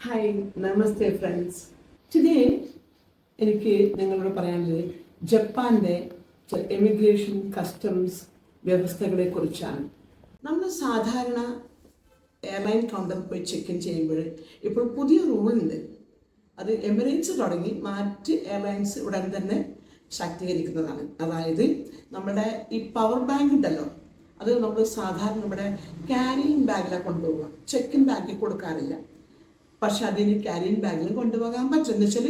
Hi നമസ്തേ friends today എനിക്ക് നിങ്ങളോട് പറയാനുള്ളത് ജപ്പാന്റെ എമിഗ്രേഷൻ കസ്റ്റംസ് വ്യവസ്ഥകളെ കുറിച്ചാണ് നമ്മൾ സാധാരണ എയർലൈൻ കൗണ്ടറിൽ പോയി ചെക്ക് ഇൻ ചെയ്യുമ്പോൾ ഇപ്പോൾ പുതിയ റൂളുണ്ട് അത് എമിറേറ്റ്സ് തുടങ്ങി മറ്റ് എയർലൈൻസ് ഉടൻ തന്നെ ശാക്തീകരിക്കുന്നതാണ്. അതായത് നമ്മുടെ ഈ പവർ ബാങ്ക് ഉണ്ടല്ലോ അത് നമ്മൾ സാധാരണ നമ്മുടെ ക്യാരിയിങ് ബാഗിലാണ് കൊണ്ടുപോകുക ചെക്ക് ഇൻ ബാഗിൽ കൊടുക്കാറില്ല. പക്ഷെ അതിന് ക്യാരിയൻ ബാഗിൽ കൊണ്ടുപോകാൻ പറ്റും എന്ന് വെച്ചാൽ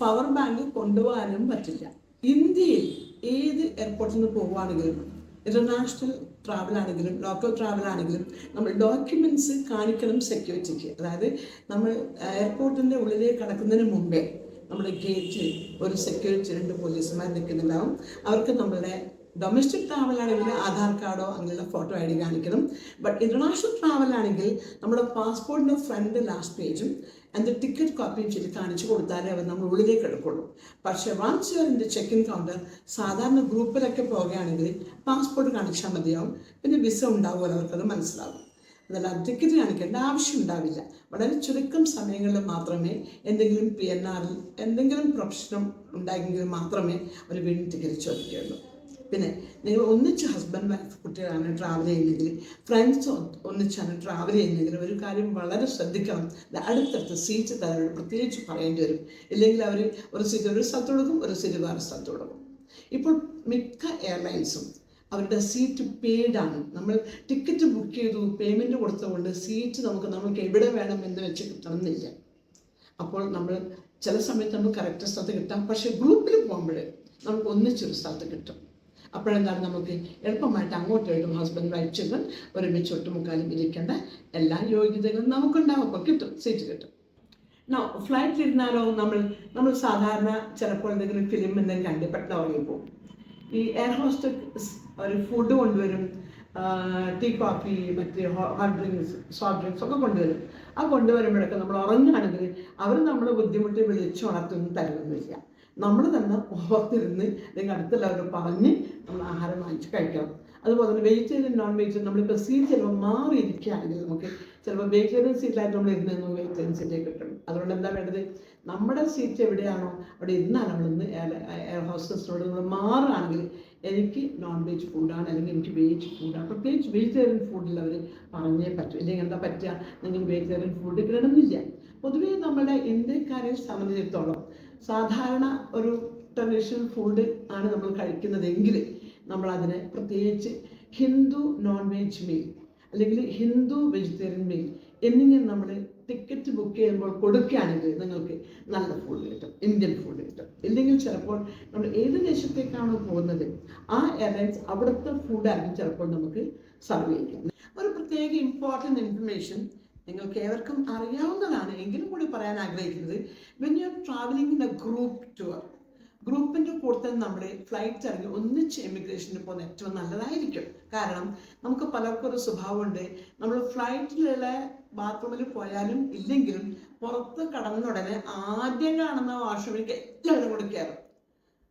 പവർ ബാങ്ക് കൊണ്ടുപോകാനും പറ്റില്ല. ഇന്ത്യയിൽ ഏത് എയർപോർട്ടിൽ നിന്ന് പോവുകയാണെങ്കിലും ഇന്റർനാഷണൽ ട്രാവൽ ആണെങ്കിലും ലോക്കൽ ട്രാവൽ ആണെങ്കിലും നമ്മൾ ഡോക്യുമെന്റ്സ് കാണിക്കണം സെക്യൂരിറ്റിക്ക് അതായത് നമ്മൾ എയർപോർട്ടിന്റെ ഉള്ളിലേക്ക് കടക്കുന്നതിന് മുമ്പേ നമ്മൾ ഗേറ്റിൽ ഒരു സെക്യൂരിറ്റി രണ്ട് പോലീസുമാർ നിൽക്കുന്നുണ്ടാവും. അവർക്ക് നമ്മളുടെ ഡൊമസ്റ്റിക് ട്രാവൽ ആണെങ്കിൽ ആധാർ കാർഡോ അങ്ങനെയുള്ള ഫോട്ടോ ഐ ഡി കാണിക്കണം. ബട്ട് ഇന്റർനാഷണൽ ട്രാവൽ ആണെങ്കിൽ നമ്മുടെ പാസ്പോർട്ടിന്റെ ഫ്രണ്ട് ലാസ്റ്റ് പേജും അതിന്റെ ടിക്കറ്റ് കോപ്പിയും ചെയ്ത് കാണിച്ചു കൊടുത്താലേ അവർ നമ്മൾ ഉള്ളിലേക്ക് എടുക്കുള്ളൂ. പക്ഷേ once your check in counter സാധാരണ ഗ്രൂപ്പിലൊക്കെ പോവുകയാണെങ്കിൽ പാസ്പോർട്ട് കാണിച്ചാൽ മതിയാവും. പിന്നെ വിസ ഉണ്ടാവുമല്ലോ അവർക്കത് മനസ്സിലാവും. അതല്ല ടിക്കറ്റ് കാണിക്കേണ്ട ആവശ്യം ഉണ്ടാവില്ല. വളരെ ചുരുക്കം സമയങ്ങളിൽ മാത്രമേ എന്തെങ്കിലും പി എൻ ആറിൽ എന്തെങ്കിലും പ്രൊഫഷനും ഉണ്ടായെങ്കിൽ മാത്രമേ അവർ വീണ്ടും ടിക്കറ്റ് ചോദിക്കുകയുള്ളൂ. പിന്നെ നിങ്ങൾ ഒന്നിച്ച് ഹസ്ബൻഡ് വൈഫ് കുട്ടികളാണ് ട്രാവൽ ചെയ്യുന്നതെങ്കിൽ ഫ്രണ്ട്സ് ഒന്നിച്ചാണ് ട്രാവൽ ചെയ്യുന്നതെങ്കിൽ ഒരു കാര്യം വളരെ ശ്രദ്ധിക്കണം. അടുത്തടുത്ത് സീറ്റ് തരാൻ പ്രത്യേകിച്ച് പറയേണ്ടി വരും. ഇല്ലെങ്കിൽ അവർ ഒരു സീറ്റ് ഒരു സ്ഥലത്ത് കൊടുക്കും ഒരു സീറ്റ് വേറെ സ്ഥലത്ത് കൊടുക്കും. ഇപ്പോൾ മിക്ക എയർലൈൻസും അവരുടെ സീറ്റ് പെയ്ഡാണ് നമ്മൾ ടിക്കറ്റ് ബുക്ക് ചെയ്തു പേയ്മെന്റ് കൊടുത്തതുകൊണ്ട് സീറ്റ് നമുക്ക് നമുക്ക് എവിടെ വേണം എന്ന് വെച്ച് കിട്ടണമെന്നില്ല. അപ്പോൾ നമ്മൾ ചില സമയത്ത് നമ്മൾ കറക്റ്റ് സ്ഥലത്ത് കിട്ടാം. പക്ഷേ ഗ്രൂപ്പിൽ പോകുമ്പോൾ നമുക്ക് ഒന്നിച്ചൊരു സ്ഥലത്ത് കിട്ടും. അപ്പോഴെന്താണ് നമുക്ക് എളുപ്പമായിട്ട് അങ്ങോട്ടും ഇങ്ങോട്ടും ഹസ്ബൻഡ് വൈഫ് ചിൽഡ്രൻ ഒരുമിച്ച് ഒട്ടുമുക്കാലും ഇരിക്കേണ്ട എല്ലാ യോഗ്യതകളും നമുക്കുണ്ടാവും. അപ്പോൾ കിട്ടും സീറ്റ് കിട്ടും. ഇരുന്നാലോ നമ്മൾ നമ്മൾ സാധാരണ ചിലപ്പോൾ എന്തെങ്കിലും ഫിലിം എന്തെങ്കിലും കണ്ട് പെട്ടെന്ന് ഉറങ്ങിപ്പോകും ഈ എയർ ഹോസ്റ്റസ് ഒരു ഫുഡ് കൊണ്ടുവരും ടീ കോഫി മറ്റ് ഹോട്ട് ഡ്രിങ്ക്സ് സോഫ്റ്റ് ഡ്രിങ്ക്സ് ഒക്കെ കൊണ്ടുവരും. ആ കൊണ്ടുവരുമ്പോഴൊക്കെ നമ്മൾ ഉറങ്ങുകയാണെങ്കിൽ അവർ നമ്മളെ ബുദ്ധിമുട്ടി വിളിച്ച് ഉണർത്തൊന്നും തരുന്നില്ല നമ്മൾ തന്നെ ഓർത്തിരുന്ന് അല്ലെങ്കിൽ അടുത്തുള്ളവർ പറഞ്ഞ് നമ്മൾ ആഹാരം വാങ്ങിച്ച് കഴിക്കണം. അതുപോലെ തന്നെ വെജിറ്റേറിയൻ നോൺ വെജിറ്റേറിയൻ നമ്മളിപ്പോൾ സീറ്റ് ചിലപ്പോൾ മാറിയിരിക്കുകയാണെങ്കിൽ നമുക്ക്. ചിലപ്പോൾ വെജിറ്റേറിയൻ സീറ്റിലായിട്ട് നമ്മൾ ഇരുന്ന് നിന്ന് വെജിറ്റേറിയൻ സീറ്റിലേക്ക് കിട്ടണം അതുകൊണ്ട് എന്താ വേണ്ടത്? നമ്മുടെ സീറ്റ് എവിടെയാണോ അവിടെ ഇരുന്നാണ് നമ്മളിന്ന് എയർ ഹോസ്റ്റസിനോട് നമ്മൾ മാറുകയാണെങ്കിൽ എനിക്ക് നോൺ വെജ് ഫുഡാണ് അല്ലെങ്കിൽ എനിക്ക് വെജ് ഫുഡാണ് പ്രത്യേകിച്ച് വെജിറ്റേറിയൻ ഫുഡിലവർ പറഞ്ഞേ പറ്റും. ഇല്ലെങ്കിൽ എന്താ പറ്റുക? നിങ്ങൾ വെജിറ്റേറിയൻ ഫുഡ് കിട്ടണമെന്നില്ല. പൊതുവേ നമ്മുടെ ഇന്ത്യക്കാരെ സംബന്ധിച്ചിടത്തോളം സാധാരണ ഒരു ട്രഡീഷണൽ ഫുഡ് ആണ് നമ്മൾ കഴിക്കുന്നതെങ്കിൽ നമ്മൾ അതിനെ പ്രത്യേകിച്ച് ഹിന്ദു നോൺ വെജ് മീൽ അല്ലെങ്കിൽ ഹിന്ദു വെജിറ്റേറിയൻ മീൽ എന്നിങ്ങനെ നമ്മൾ ടിക്കറ്റ് ബുക്ക് ചെയ്യുമ്പോൾ കൊടുക്കുകയാണെങ്കിൽ നിങ്ങൾക്ക് നല്ല ഫുഡ് കിട്ടും ഇന്ത്യൻ ഫുഡ് കിട്ടും. ഇല്ലെങ്കിൽ ചിലപ്പോൾ നമ്മൾ ഏത് ദേശത്തേക്കാണോ പോകുന്നത് ആ എയർലൈൻസ് അവിടുത്തെ ഫുഡായിരിക്കും ചിലപ്പോൾ നമുക്ക് സർവ് ചെയ്യുന്നത് ഒരു പ്രത്യേക ഇമ്പോർട്ടന്റ് ഇൻഫർമേഷൻ നിങ്ങൾക്ക് ഏവർക്കും അറിയാവുന്നതാണ് എങ്കിലും കൂടി പറയാൻ ആഗ്രഹിക്കുന്നത്. When you are travelling in a group tour ഗ്രൂപ്പിന്റെ കൂട്ടത്തിൽ നമ്മൾ ഫ്ലൈറ്റ് ഇറങ്ങി ഒന്നിച്ച് എമിഗ്രേഷന് പോകുന്ന ഏറ്റവും നല്ലതായിരിക്കും. കാരണം നമുക്ക് പലർക്കും ഒരു സ്വഭാവമുണ്ട്. നമ്മൾ ഫ്ലൈറ്റിലുള്ള ബാത്റൂമിൽ പോയാലും ഇല്ലെങ്കിലും പുറത്ത് കടന്ന ഉടനെ ആദ്യം കാണുന്ന വാഷ്റൂമിലേക്ക് എല്ലാവരും കൂടി കയറും.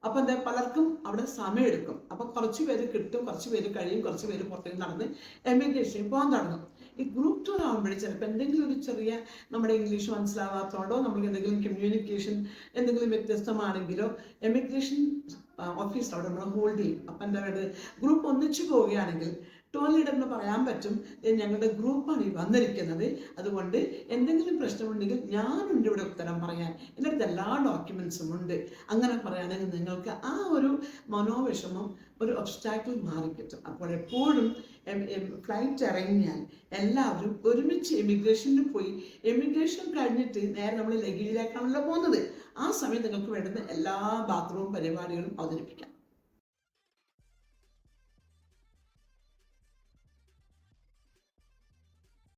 അപ്പൊ എന്താ? പലർക്കും അവിടെ സമയം എടുക്കും അപ്പൊ കുറച്ച് പേര് കിട്ടും കുറച്ച് പേര് കഴിയും കുറച്ച് പേര് പുറത്തേക്ക് നടന്ന് എമിഗ്രേഷനിൽ പോകാൻ തുടങ്ങും. ഈ ഗ്രൂപ്പ് ടൂർ ആകുമ്പോഴേ ചിലപ്പോൾ എന്തെങ്കിലും ഒരു ചെറിയ നമ്മുടെ ഇംഗ്ലീഷ് മനസ്സിലാവാത്തതുകൊണ്ടോ നമുക്ക് എന്തെങ്കിലും കമ്മ്യൂണിക്കേഷൻ എന്തെങ്കിലും വ്യത്യസ്തമാണെങ്കിലോ എമിഗ്രേഷൻ ഓഫീസ് അവിടെ നമ്മൾ ഹോൾഡ് ചെയ്യും. അപ്പം എന്താ വേണ്ടത് ഗ്രൂപ്പ് ഒന്നിച്ചു പോവുകയാണെങ്കിൽ ടോൾ എന്ന് പറയാൻ പറ്റും ഞങ്ങളുടെ ഗ്രൂപ്പാണ് ഈ വന്നിരിക്കുന്നത്. അതുകൊണ്ട് എന്തെങ്കിലും പ്രശ്നമുണ്ടെങ്കിൽ ഞാനുണ്ട് ഇവിടെ ഉത്തരം പറയാൻ എന്റെ അടുത്ത് എല്ലാ ഡോക്യുമെൻസും ഉണ്ട്. അങ്ങനെ പറയുകയാണെങ്കിൽ നിങ്ങൾക്ക് ആ ഒരു മനോവിഷമം ഒരു ഒബ്സ്റ്റാക്കിൾ മാറിക്കിട്ടും അപ്പോൾ എപ്പോഴും ഫ്ലൈറ്റ് ഇറങ്ങിയാൽ എല്ലാവരും ഒരുമിച്ച് എമിഗ്രേഷനിൽ പോയി. എമിഗ്രേഷൻ കഴിഞ്ഞിട്ട് നേരെ നമ്മൾ ലഗേജിലേക്കാണല്ലോ പോകുന്നത്. ആ സമയം നിങ്ങൾക്ക് വേണ്ടുന്ന എല്ലാ ബാത്റൂം പരിപാടികളും അവതരിപ്പിക്കാം.